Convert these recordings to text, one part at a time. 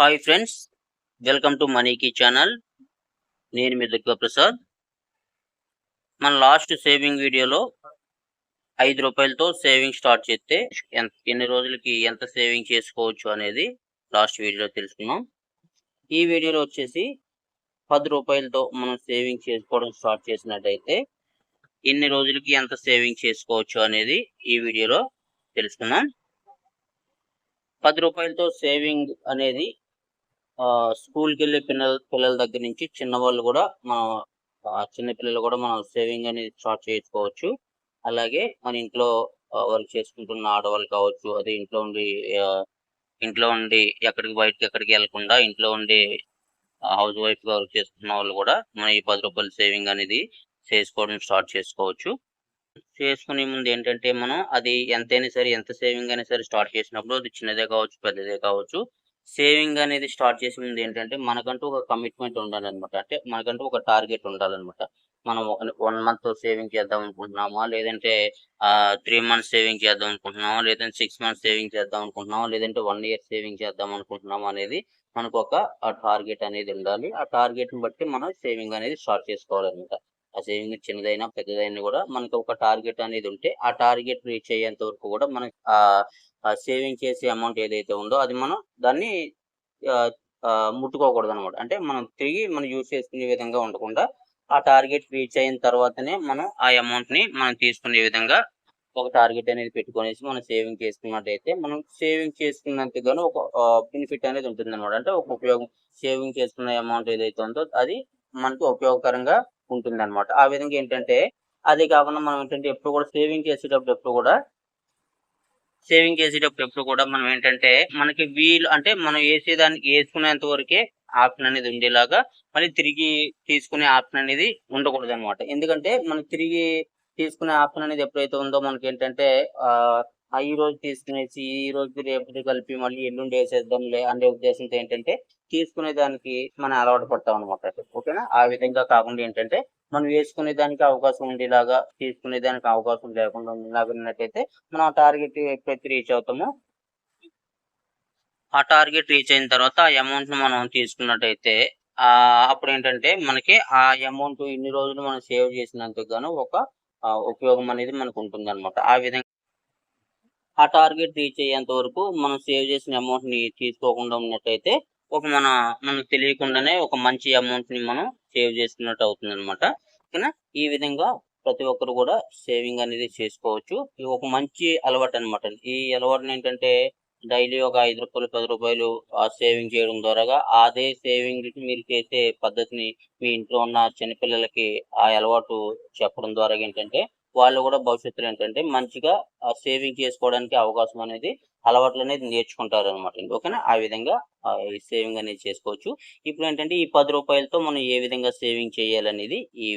Hi friends welcome to మనీకి channel నేను మీ దుర్గా ప్రసాద్. మన లాస్ట్ సేవింగ్ వీడియోలో ఐదు రూపాయలతో సేవింగ్ స్టార్ట్ చేస్తే ఎంత ఎన్ని రోజులకి ఎంత సేవింగ్ చేసుకోవచ్చు అనేది లాస్ట్ వీడియోలో తెలుసుకున్నాం ఈ వీడియోలో వచ్చేసి పది రూపాయలతో మనం సేవింగ్ చేసుకోవడం స్టార్ట్ చేసినట్టయితే ఎన్ని రోజులకి ఎంత సేవింగ్ చేసుకోవచ్చు అనేది ఈ వీడియోలో తెలుసుకున్నాం పది రూపాయలతో సేవింగ్ అనేది స్కూల్కి వెళ్ళే పిల్లల పిల్లల దగ్గర నుంచి చిన్నవాళ్ళు కూడా మనం చిన్న పిల్లలు కూడా మనం సేవింగ్ అనేది స్టార్ట్ చేసుకోవచ్చు అలాగే మన ఇంట్లో వర్క్ చేసుకుంటున్న ఆడవాళ్ళు కావచ్చు అదే ఇంట్లో ఉండి ఇంట్లో ఉండి ఎక్కడికి బయటకి ఎక్కడికి వెళ్ళకుండా ఇంట్లో ఉండి హౌస్ వైఫ్గా వర్క్ చేసుకున్న వాళ్ళు కూడా మనం ఈ పది రూపాయల సేవింగ్ అనేది చేసుకోవడం స్టార్ట్ చేసుకోవచ్చు. చేసుకునే ముందు ఏంటంటే మనం అది ఎంతైనా సరే ఎంత సేవింగ్ అయినా సరే స్టార్ట్ చేసినప్పుడు అది చిన్నదే కావచ్చు పెద్దదే కావచ్చు. సేవింగ్ అనేది స్టార్ట్ చేసే ముందు ఏంటంటే మనకంటూ ఒక కమిట్మెంట్ ఉండాలన్నమాట. అంటే మనకంటూ ఒక టార్గెట్ ఉండాలన్నమాట. మనం వన్ మంత్ సేవింగ్ చేద్దాం అనుకుంటున్నామా? లేదంటే త్రీ మంత్స్ సేవింగ్ చేద్దాం అనుకుంటున్నామా? లేదంటే సిక్స్ మంత్స్ సేవింగ్ చేద్దాం అనుకుంటున్నామా? లేదంటే వన్ ఇయర్ సేవింగ్ చేద్దాం అనుకుంటున్నామా అనేది మనకు ఒక టార్గెట్ అనేది ఉండాలి. ఆ టార్గెట్ని బట్టి మనం సేవింగ్ అనేది స్టార్ట్ చేసుకోవాలన్నమాట. ఆ సేవింగ్ చిన్నదైనా పెద్దదైనా కూడా మనకి ఒక టార్గెట్ అనేది ఉంటే ఆ టార్గెట్ రీచ్ అయ్యేంత వరకు కూడా మనకి ఆ సేవింగ్ చేసే అమౌంట్ ఏదైతే ఉందో అది మనం దాన్ని ఆ, ముట్టుకోకూడదు అనమాట అంటే మనం తిరిగి మనం యూజ్ చేసుకునే విధంగా ఉండకుండా ఆ టార్గెట్ రీచ్ అయిన తర్వాతనే మనం ఆ అమౌంట్ని మనం తీసుకునే విధంగా ఒక టార్గెట్ అనేది పెట్టుకునేసి మనం సేవింగ్ చేసుకున్నట్టయితే మనం సేవింగ్ చేసుకున్నంతగానో ఒక బెనిఫిట్ అనేది ఉంటుంది అనమాట అంటే ఒక ఉపయోగం సేవింగ్ చేసుకున్న అమౌంట్ ఏదైతే ఉందో అది మనకి ఉపయోగకరంగా ఉంటుంది అనమాట ఆ విధంగా ఏంటంటే అదే కాకుండా మనం ఏంటంటే ఎప్పుడు కూడా సేవింగ్ చేసేటప్పుడు ఎప్పుడు కూడా సేవింగ్ చేసేటప్పుడు ఎప్పుడు కూడా మనం ఏంటంటే మనకి వీలు అంటే మనం వేసేదానికి వేసుకునేంత వరకే ఆప్షన్ అనేది ఉండేలాగా మళ్ళీ తిరిగి తీసుకునే ఆప్షన్ అనేది ఉండకూడదు అనమాట ఎందుకంటే మనకి తిరిగి తీసుకునే ఆప్షన్ అనేది ఎప్పుడైతే ఉందో మనకి ఏంటంటే ఆ ఆ ఈ రోజు తీసుకునేసి ఈ రోజు రేపటి కలిపి మళ్ళీ ఎల్లుండి వేసేద్దాంలే అనే ఉద్దేశంతో ఏంటంటే తీసుకునే దానికి మనం అలవాటు పడతాం అనమాట ఓకేనా? ఆ విధంగా కాకుండా ఏంటంటే మనం వేసుకునే దానికి అవకాశం ఉండేలాగా తీసుకునే దానికి అవకాశం లేకుండా ఉండేలాగా ఉన్నట్టయితే మనం ఆ టార్గెట్ ఎప్పుడైతే రీచ్ అవుతామో ఆ టార్గెట్ రీచ్ అయిన తర్వాత ఆ అమౌంట్ను మనం తీసుకున్నట్టయితే అప్పుడు ఏంటంటే మనకి ఆ అమౌంట్ ఇన్ని రోజులు మనం సేవ్ చేసినందుకు గాను ఒక ఉపయోగం అనేది మనకు ఉంటుంది అనమాట ఆ విధంగా ఆ టార్గెట్ రీచ్ అయ్యేంత వరకు మనం సేవ్ చేసిన అమౌంట్ని తీసుకోకుండా ఉన్నట్టయితే ఒక మన మనకు తెలియకుండానే ఒక మంచి అమౌంట్ని మనం సేవ్ చేసినట్టు అవుతుంది అనమాట ఓకేనా? ఈ విధంగా ప్రతి ఒక్కరు కూడా సేవింగ్ అనేది చేసుకోవచ్చు. ఇది ఒక మంచి అలవాటు అనమాట ఈ అలవాటు ఏంటంటే డైలీ ఒక ఐదు రూపాయలు పది రూపాయలు సేవింగ్ చేయడం ద్వారా అదే సేవింగ్ మీరు చేసే పద్ధతిని మీ ఇంట్లో ఉన్న చిన్నపిల్లలకి ఆ అలవాటు చెప్పడం ద్వారా ఏంటంటే వాళ్ళు కూడా భవిష్యత్తులో ఏంటంటే మంచిగా సేవింగ్ చేసుకోవడానికి అవకాశం అనేది అలవాట్లు అనేది నేర్చుకుంటారు అనమాట ఓకేనా ఆ విధంగా సేవింగ్ అనేది చేసుకోవచ్చు. ఇప్పుడు ఏంటంటే ఈ పది రూపాయలతో మనం ఏ విధంగా సేవింగ్ చేయాలనేది ఈ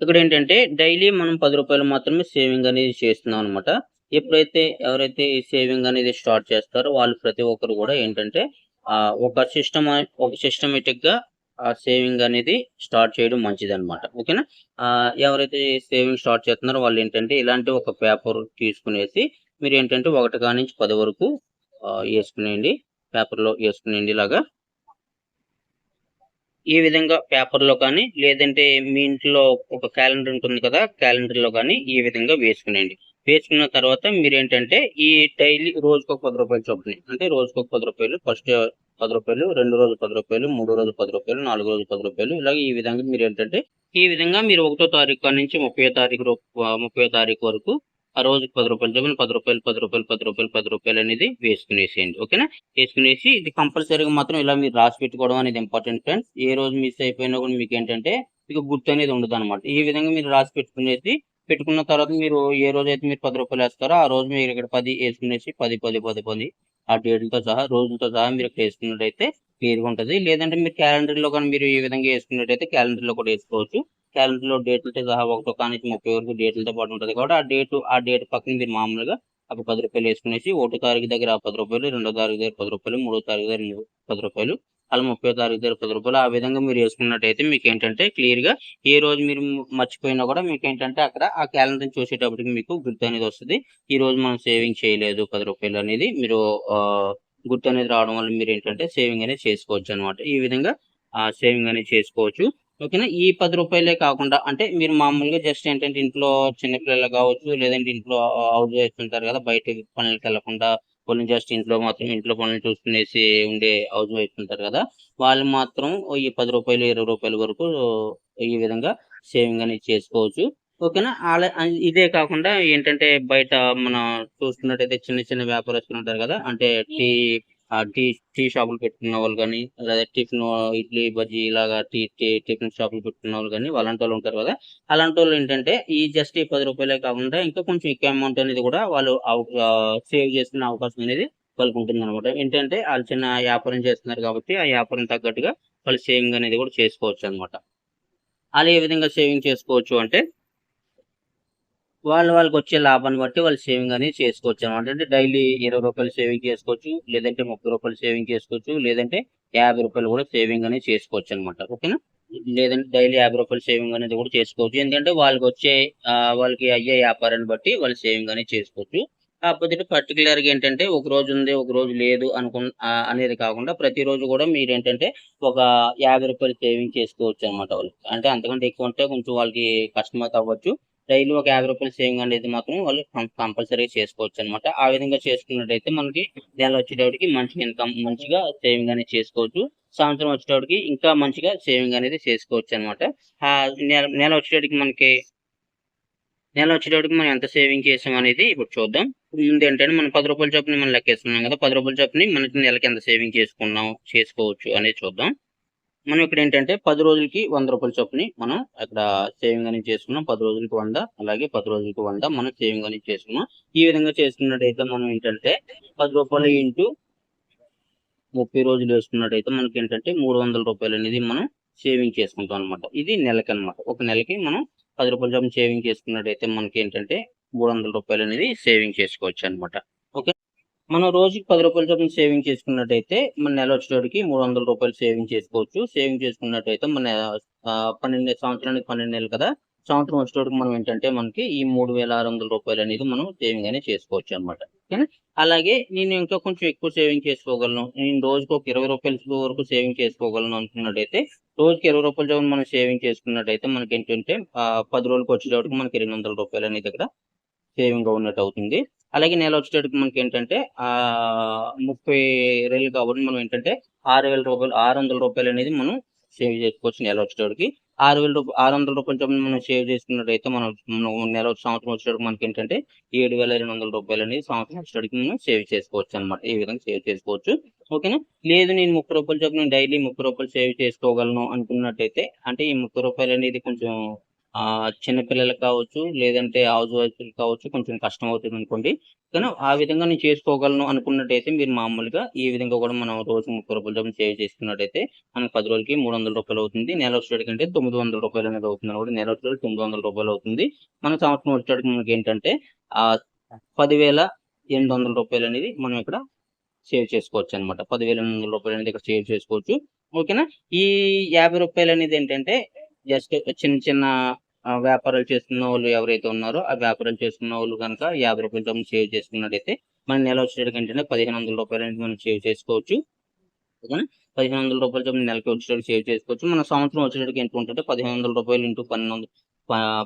ఇక్కడ ఏంటంటే డైలీ మనం పది రూపాయలు మాత్రమే సేవింగ్ అనేది చేస్తున్నాం అనమాట ఎప్పుడైతే ఎవరైతే ఈ సేవింగ్ అనేది స్టార్ట్ చేస్తారో వాళ్ళు ప్రతి ఒక్కరు కూడా ఏంటంటే ఆ, ఒక సిస్టమ్ ఒక సిస్టమేటిక్గా సేవింగ్ అనేది స్టార్ట్ చేయడం మంచిది అనమాట ఓకేనా? ఆ, ఎవరైతే సేవింగ్ స్టార్ట్ చేస్తున్నారో వాళ్ళు ఏంటంటే ఇలాంటి ఒక పేపర్ తీసుకునేసి మీరు ఏంటంటే ఒకటి కాడి నుంచి పది వరకు వేసుకునేయండి. పేపర్లో వేసుకునేయండి ఇలాగా. ఈ విధంగా పేపర్లో కానీ లేదంటే మీ ఇంట్లో ఒక క్యాలెండర్ ఉంటుంది కదా క్యాలెండర్లో కానీ ఈ విధంగా వేసుకునేయండి. వేసుకున్న తర్వాత మీరు ఏంటంటే ఈ డైలీ రోజుకు ఒక పది రూపాయలు చొప్పున అంటే రోజుకు ఒక పది రూపాయలు ఫస్ట్ పది రూపాయలు రెండు రోజు పది రూపాయలు మూడు రోజు పది రూపాయలు నాలుగు రోజు పది రూపాయలు. ఇలాగే ఈ విధంగా మీరు ఏంటంటే ఈ విధంగా మీరు ఒకటో తారీఖు నుంచి ముప్పై తారీఖు ముప్పై తారీఖు వరకు ఆ రోజుకి పది రూపాయలు చొప్పున పది రూపాయలు పది రూపాయలు పది రూపాయలు పది రూపాయలు అనేది వేసుకునేసేయండి. ఓకేనా? వేసుకునేసి ఇది కంపల్సరీగా మాత్రం ఇలా మీరు రాసి పెట్టుకోవడం అనేది ఇంపార్టెంట్ ఫ్రెండ్స్. ఏ రోజు మిస్ అయిపోయినా కూడా మీకు ఏంటంటే మీకు గుర్తు అనేది ఉండదు అనమాట ఈ విధంగా మీరు రాసి పెట్టుకునేసి పెట్టుకున్న తర్వాత మీరు ఏ రోజు అయితే మీరు పది రూపాయలు వేస్తారో ఆ రోజు మీరు ఇక్కడ పది వేసుకునేసి పది పది పది పది ఆ డేట్లతో సహా రోజులతో సహా మీరు ఇక్కడ వేసుకున్నట్టయితే క్లియర్గా ఉంటుంది లేదంటే మీరు క్యాలెండర్లో కానీ మీరు ఈ విధంగా వేసుకున్నట్టయితే క్యాలెండర్లో కూడా వేసుకోవచ్చు. క్యాలెండర్లో డేట్లతో సహా ఒకటో కానీ ముప్పై వరకు డేట్లతో పాటు ఉంటుంది కాబట్టి ఆ డేట్ ఆ డేట్ పక్కన మీరు మామూలుగా ఒక పది రూపాయలు వేసుకునేసి ఒకటో తారీఖు దగ్గర పది రూపాయలు రెండో తారీఖు దగ్గర పది రూపాయలు మూడో తారీఖు దగ్గర పది రూపాయలు అలా ముప్పై తారీఖు దగ్గర పది రూపాయలు. ఆ విధంగా మీరు వేసుకున్నట్టయితే మీకు ఏంటంటే క్లియర్గా ఏ రోజు మీరు మర్చిపోయినా కూడా మీకు ఏంటంటే అక్కడ ఆ క్యాలెండర్ చూసేటప్పటికి మీకు గుర్తు అనేది వస్తుంది. ఈ రోజు మనం సేవింగ్ చేయలేదు పది రూపాయలు అనేది మీరు ఆ, గుర్తు అనేది రావడం వల్ల మీరు ఏంటంటే సేవింగ్ అనేది చేసుకోవచ్చు అనమాట ఈ విధంగా సేవింగ్ అనేది చేసుకోవచ్చు. ఓకేనా? ఈ పది రూపాయలే కాకుండా అంటే మీరు మామూలుగా జస్ట్ ఏంటంటే ఇంట్లో చిన్నపిల్లలు కావచ్చు లేదంటే ఇంట్లో అవుట్ చేస్తుంటారు కదా బయట పనులకు వెళ్ళకుండా కొన్ని జస్ట్ ఇంట్లో మాత్రం ఇంట్లో పనులు చూసుకునేసి ఉండే హౌస్ వైఫ్ ఉంటారు కదా వాళ్ళు మాత్రం ఈ పది రూపాయలు ఇరవై రూపాయల వరకు ఈ విధంగా సేవింగ్ అనేది చేసుకోవచ్చు. ఓకేనా? అలా ఇదే కాకుండా ఏంటంటే బయట మనం చూసుకున్నట్టయితే చిన్న చిన్న వ్యాపారస్తులు ఉంటారు కదా అంటే టీ టీ టీ షాపులు పెట్టుకున్న వాళ్ళు కానీ లేదా టిఫిన్ ఇడ్లీ బజ్జీ ఇలాగా టీ టీ టిఫిన్ షాపులు పెట్టుకున్న వాళ్ళు కానీ అలాంటి వాళ్ళు ఉంటారు కదా. అలాంటి వాళ్ళు ఏంటంటే ఈ జస్ట్ ఈ పది రూపాయలే కాకుండా ఇంకా కొంచెం ఎక్కువ అమౌంట్ అనేది కూడా వాళ్ళు సేవ్ చేసుకునే అవకాశం అనేది వాళ్ళకి ఉంటుంది అనమాట ఏంటంటే వాళ్ళు చిన్న వ్యాపారం చేస్తున్నారు కాబట్టి ఆ వ్యాపారం తగ్గట్టుగా వాళ్ళు సేవింగ్ అనేది కూడా చేసుకోవచ్చు అనమాట వాళ్ళు ఏ విధంగా సేవింగ్ చేసుకోవచ్చు అంటే వాళ్ళు వాళ్ళకి వచ్చే లాభాన్ని బట్టి వాళ్ళు సేవింగ్ అనేది చేసుకోవచ్చు అనమాట. అంటే డైలీ ఇరవై రూపాయలు సేవింగ్ చేసుకోవచ్చు లేదంటే ముప్పై రూపాయలు సేవింగ్ చేసుకోవచ్చు లేదంటే యాభై రూపాయలు కూడా సేవింగ్ అనేది చేసుకోవచ్చు అనమాట. ఓకేనా? లేదంటే డైలీ యాభై రూపాయలు సేవింగ్ అనేది కూడా చేసుకోవచ్చు. ఎందుకంటే వాళ్ళకి వచ్చే వాళ్ళకి అయ్యే వ్యాపారాన్ని బట్టి వాళ్ళు సేవింగ్ అనేది చేసుకోవచ్చు. కాకపోతే పర్టికులర్గా ఏంటంటే ఒక రోజు ఉంది ఒక రోజు లేదు అనుకు అనేది కాకుండా ప్రతిరోజు కూడా మీరు ఏంటంటే ఒక యాభై రూపాయలు సేవింగ్ చేసుకోవచ్చు అనమాట వాళ్ళు అంటే అంతకంటే ఎక్కువ ఉంటే కొంచెం వాళ్ళకి కస్టమర్ అవ్వచ్చు. డైలీ ఒక యాభై రూపాయలు సేవింగ్ అనేది మాత్రం వాళ్ళు కంపల్సరీగా చేసుకోవచ్చు అనమాట ఆ విధంగా చేసుకున్నట్టయితే మనకి నెల వచ్చేటప్పటికి మంచి ఇన్కమ్ మంచిగా సేవింగ్ అనేది చేసుకోవచ్చు. సంవత్సరం వచ్చేటప్పటికి ఇంకా మంచిగా సేవింగ్ అనేది చేసుకోవచ్చు అనమాట నెల నెల వచ్చేటప్పటికి మనకి నెల వచ్చేటప్పటికి మనం ఎంత సేవింగ్ చేసాం అనేది ఇప్పుడు చూద్దాం. ముందు ఏంటంటే మనం పది రూపాయల చొప్పున మనం లెక్కేస్తున్నాం కదా పది రూపాయల చొప్పున మనకి నెలకి ఎంత సేవింగ్ చేసుకున్నాం చేసుకోవచ్చు అనేది చూద్దాం. మనం ఇక్కడ ఏంటంటే పది రోజులకి వంద రూపాయల చొప్పుని మనం అక్కడ సేవింగ్ అనేది చేసుకున్నాం. పది రోజులకి వంద అలాగే పది రోజులకి వంద మనం సేవింగ్ అనేది చేసుకున్నాం. ఈ విధంగా చేసుకున్నట్టయితే మనం ఏంటంటే పది రూపాయలు ఇంటూ ముప్పై రోజులు వేసుకున్నట్టయితే మనకి ఏంటంటే మూడు వందల రూపాయలు అనేది మనం సేవింగ్ చేసుకుంటాం అనమాట ఇది నెలకి అనమాట ఒక నెలకి మనం పది రూపాయల చొప్పున సేవింగ్ చేసుకున్నట్టయితే మనకి ఏంటంటే మూడు వందల రూపాయలు అనేది సేవింగ్ చేసుకోవచ్చు అనమాట మనం రోజుకి పది రూపాయల చొప్పున సేవింగ్ చేసుకున్నట్టయితే మన నెల వచ్చేటోడికి మూడు వందల రూపాయలు సేవింగ్ చేసుకోవచ్చు. సేవింగ్ చేసుకున్నట్టయితే మన పన్నెండు సంవత్సరానికి పన్నెండు నెలలు కదా. సంవత్సరం వచ్చేటోడికి మనం ఏంటంటే మనకి ఈ మూడు వేల ఆరు వందల రూపాయలు అనేది మనం సేవింగ్ అనేది చేసుకోవచ్చు అనమాట ఓకేనా? అలాగే నేను ఇంకా కొంచెం ఎక్కువ సేవింగ్ చేసుకోగలను. నేను రోజుకి ఒక ఇరవై రూపాయల వరకు సేవింగ్ చేసుకోగలను అనుకున్నట్టయితే రోజుకి ఇరవై రూపాయల చొప్పున మనం సేవింగ్ చేసుకున్నట్టయితే మనకి ఏంటంటే పది రోజులకు వచ్చేటప్పటికి మనకి రెండు వందల రూపాయలు అనేది ఇక్కడ సేవింగ్ ఉన్నట్టు అవుతుంది. అలాగే నెల వచ్చేటప్పటికి మనకి ఏంటంటే ఆ ముప్పై వేలు కాబట్టి మనం ఏంటంటే ఆరు వేల రూపాయలు ఆరు వందల రూపాయలు అనేది మనం సేవ్ చేసుకోవచ్చు నెల వచ్చేటప్పటికి. ఆరు వేల రూపాయలు ఆరు వందల రూపాయల చొప్పున మనం సేవ్ చేసుకున్నట్టయితే మనం నెల సంవత్సరం వచ్చేటప్పుడు మనకి ఏంటంటే ఏడు వేల రెండు వందల రూపాయలు అనేది సంవత్సరం వచ్చేటప్పటికి మనం సేవ్ చేసుకోవచ్చు అనమాట ఈ విధంగా సేవ్ చేసుకోవచ్చు. ఓకేనా? లేదు నేను ముప్పై రూపాయల చొప్పున డైలీ ముప్పై రూపాయలు సేవ్ చేసుకోగలను అనుకున్నట్టయితే అంటే ఈ ముప్పై రూపాయలు అనేది కొంచెం చిన్నపిల్లలకు కావచ్చు లేదంటే హౌస్ వైఫ్ కావచ్చు కొంచెం కష్టం అవుతుంది అనుకోండి. కానీ ఆ విధంగా నేను చేసుకోగలను అనుకున్నట్టయితే మీరు మామూలుగా ఈ విధంగా కూడా మనం రోజు ముప్పై రూపాయల చొప్పున సేవ్ చేసుకున్నట్టయితే మనకి పది రోజులకి మూడు వందల రూపాయలు అవుతుంది. నెల వచ్చేటికి అంటే తొమ్మిది వందల రూపాయలు అనేది అవుతుంది అనమాట నెల వచ్చేటికి తొమ్మిది వందల రూపాయలు అవుతుంది. మన సంవత్సరం వచ్చేటికి మనకి ఏంటంటే ఆ పదివేల ఎనిమిది వందల రూపాయలు అనేది మనం ఇక్కడ సేవ్ చేసుకోవచ్చు అనమాట పదివేల ఎనిమిది వందల రూపాయలు అనేది ఇక్కడ సేవ్ చేసుకోవచ్చు. ఓకేనా? ఈ యాభై రూపాయలు అనేది ఏంటంటే జస్ట్ చిన్న చిన్న వ్యాపారాలు చేసుకున్న వాళ్ళు ఎవరైతే ఉన్నారో ఆ వ్యాపారాలు చేసుకున్న వాళ్ళు కనుక యాభై రూపాయల చొప్పున సేవ్ చేసుకున్నట్టయితే మన నెల వచ్చేటికి పదిహేను వందల రూపాయలు అనేది మనం సేవ్ చేసుకోవచ్చు. ఓకేనా? పదిహేను వందల రూపాయల చొప్పున నెలకి వచ్చేటప్పుడు సేవ్ చేసుకోవచ్చు. మన సంవత్సరం వచ్చేటప్పుడు ఎంత ఉంటుంటే పదిహేను వందల రూపాయలు ఇంటూ పన్నెండు వందలు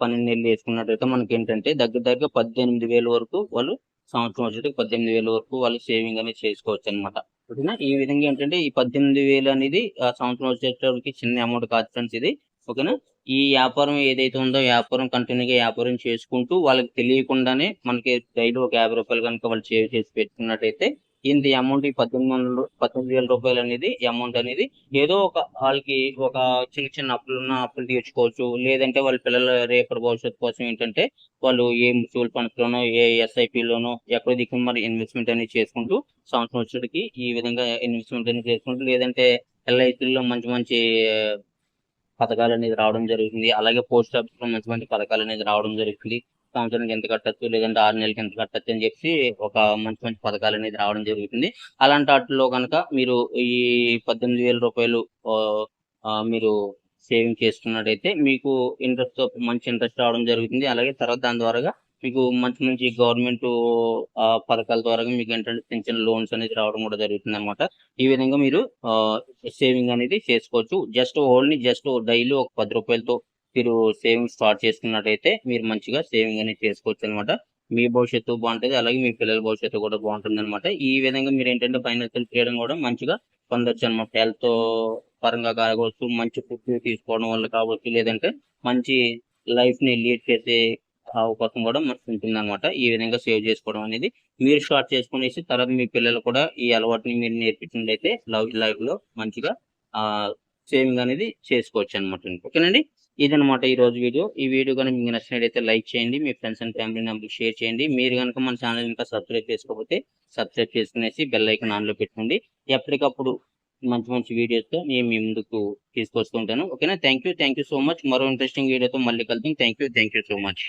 పన్నెండు నెలలు వేసుకున్నట్టయితే మనకి ఏంటంటే దగ్గర దగ్గర పద్దెనిమిది వేల వరకు వాళ్ళు సంవత్సరం వచ్చేటప్పుడు పద్దెనిమిది వేల వరకు వాళ్ళు సేవింగ్ అనేది చేసుకోవచ్చు అనమాట ఓకేనా? ఈ విధంగా ఏంటంటే ఈ పద్దెనిమిది వేలు అనేది ఆ సంవత్సరం వచ్చేటప్పటికి చిన్న అమౌంట్ కాదు ఫ్రెండ్స్ ఇది. ఓకేనా? ఈ వ్యాపారం ఏదైతే ఉందో వ్యాపారం కంటిన్యూగా వ్యాపారం చేసుకుంటూ వాళ్ళకి తెలియకుండానే మనకి డైలీ ఒక యాభై రూపాయలు కనుక వాళ్ళు సేవ్ చేసి పెట్టుకున్నట్టయితే ఇంత అమౌంట్ ఈ పద్దెనిమిది వందలు పద్దెనిమిది వేల రూపాయలు అనేది అమౌంట్ అనేది ఏదో ఒక వాళ్ళకి ఒక చిన్న చిన్న అప్పులు ఉన్న అప్పులు తీర్చుకోవచ్చు. లేదంటే వాళ్ళ పిల్లల రేపటి భవిష్యత్తు కోసం ఏంటంటే వాళ్ళు ఏ మ్యూచువల్ ఫండ్స్ లోనో ఏ ఎస్ఐపి లోనో దిక్కు మరి ఇన్వెస్ట్మెంట్ అనేది చేసుకుంటూ సంవత్సరం వచ్చేటికి ఈ విధంగా ఇన్వెస్ట్మెంట్ అనేది చేసుకుంటూ లేదంటే ఎల్ఐసిలో మంచి మంచి పథకాలు అనేది రావడం జరుగుతుంది. అలాగే పోస్ట్ ఆఫీస్లో మంచి మంచి పథకాలు అనేది రావడం జరుగుతుంది. సంవత్సరానికి ఎంత కట్టచ్చు? లేదంటే ఆరు నెలలకి ఎంత కట్టచ్చు అని చెప్పి ఒక మంచి మంచి పథకాలు అనేది రావడం జరుగుతుంది. అలాంటి వాటిలో కనుక మీరు ఈ పద్దెనిమిది వేల రూపాయలు ఆ, మీరు సేవింగ్ చేసుకున్నట్టయితే మీకు ఇంట్రెస్ట్ మంచి ఇంట్రెస్ట్ రావడం జరుగుతుంది. అలాగే తర్వాత దాని ద్వారా మీకు మంచి మంచి గవర్నమెంట్ పథకాల ద్వారా మీకు ఏంటంటే చిన్న చిన్న లోన్స్ అనేది రావడం కూడా జరుగుతుంది అనమాట ఈ విధంగా మీరు సేవింగ్ అనేది చేసుకోవచ్చు. జస్ట్ ఓన్లీ జస్ట్ డైలీ ఒక పది రూపాయలతో మీరు సేవింగ్ స్టార్ట్ చేసుకున్నట్టయితే మీరు మంచిగా సేవింగ్ అనేది చేసుకోవచ్చు అనమాట మీ భవిష్యత్తు బాగుంటుంది. అలాగే మీ పిల్లల భవిష్యత్తు కూడా బాగుంటుంది అనమాట ఈ విధంగా మీరు ఏంటంటే ఫైనాన్షియల్ ఫ్రీడమ్ కూడా మంచిగా పొందొచ్చు అనమాట హెల్త్ పరంగా కావచ్చు మంచి ఫుడ్ తీసుకోవడం వల్ల కావచ్చు లేదంటే మంచి లైఫ్ని లీడ్ చేసే అవకాశం కూడా మనకు ఉంటుంది అనమాట ఈ విధంగా సేవ్ చేసుకోవడం అనేది మీరు స్టార్ట్ చేసుకునేసి తర్వాత మీ పిల్లలు కూడా ఈ అలవాటుని మీరు నేర్పించినట్లయితే లవ్ లైఫ్లో మంచిగా ఆ సేవింగ్ అనేది చేసుకోవచ్చు అనమాట ఓకేనండి? ఇదనమాట ఈ రోజు వీడియో. ఈ వీడియో కనుక మీకు నచ్చినట్లయితే లైక్ చేయండి మీ ఫ్రెండ్స్ అండ్ ఫ్యామిలీ మెంబర్కి షేర్ చేయండి. మీరు కనుక మన ఛానల్ ఇంకా సబ్స్క్రైబ్ చేసుకోకపోతే సబ్స్క్రైబ్ చేసుకునేసి బెల్ ఐకన్ ఆన్లో పెట్టుకోండి. ఎప్పటికప్పుడు మంచి మంచి వీడియోస్తో నేను మీ ముందుకు తీసుకొస్తుంటాను ఓకేనా? Thank you thank you so much. మరో ఇంట్రెస్టింగ్ వీడియోతో మళ్ళీ కలుద్దాం. Thank you thank you so much.